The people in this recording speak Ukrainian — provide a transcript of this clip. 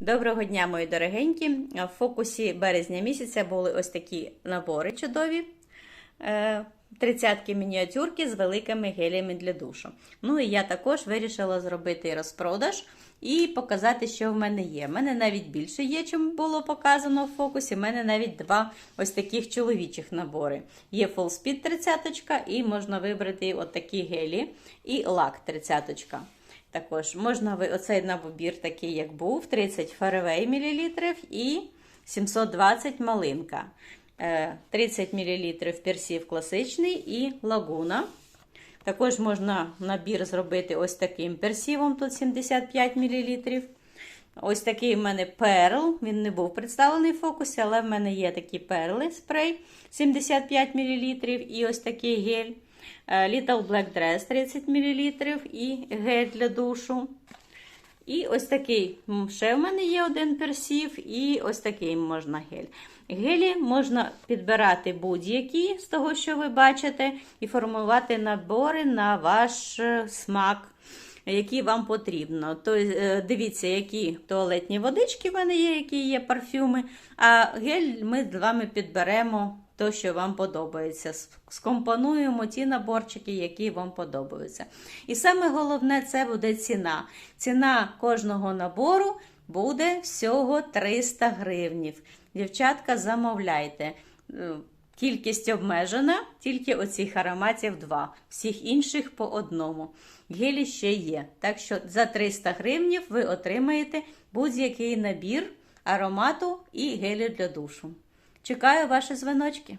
Доброго дня, мої дорогенькі. В фокусі березня місяця були ось такі набори чудові. Е, Тридцятки мініатюрки з великими гелями для душу. Ну і я також вирішила зробити розпродаж і показати, що в мене є. У мене навіть більше є, чим було показано в фокусі. У мене навіть два ось таких чоловічих набори. Є Full Speed 30 і можна вибрати такі гелі і лак 30 також можна ви оцей набір, такий, як був, 30 фаревей мл і 720 малинка. Е, 30 мл персів класичний і лагуна. Також можна набір зробити ось таким персівом, тут 75 мл. Ось такий в мене перл. Він не був представлений в фокусі, але в мене є такі перли спрей 75 мл. І ось такий гель. Little Black Dress 30 мл і гель для душу. І ось такий ще в мене є один персів, і ось такий можна гель. Гелі можна підбирати будь-які з того, що ви бачите, і формувати набори на ваш смак, які вам потрібно. Тобто, дивіться, які туалетні водички в мене є, які є парфюми. А гель ми з вами підберемо то, що вам подобається. Скомпонуємо ті наборчики, які вам подобаються. І саме головне це буде ціна. Ціна кожного набору буде всього 300 гривнів. Дівчатка, замовляйте. Кількість обмежена, тільки оцих ароматів два. Всіх інших по одному. Гелі ще є. Так що за 300 гривнів ви отримаєте будь-який набір аромату і гелю для душу. Чекаю ваші дзвіночки.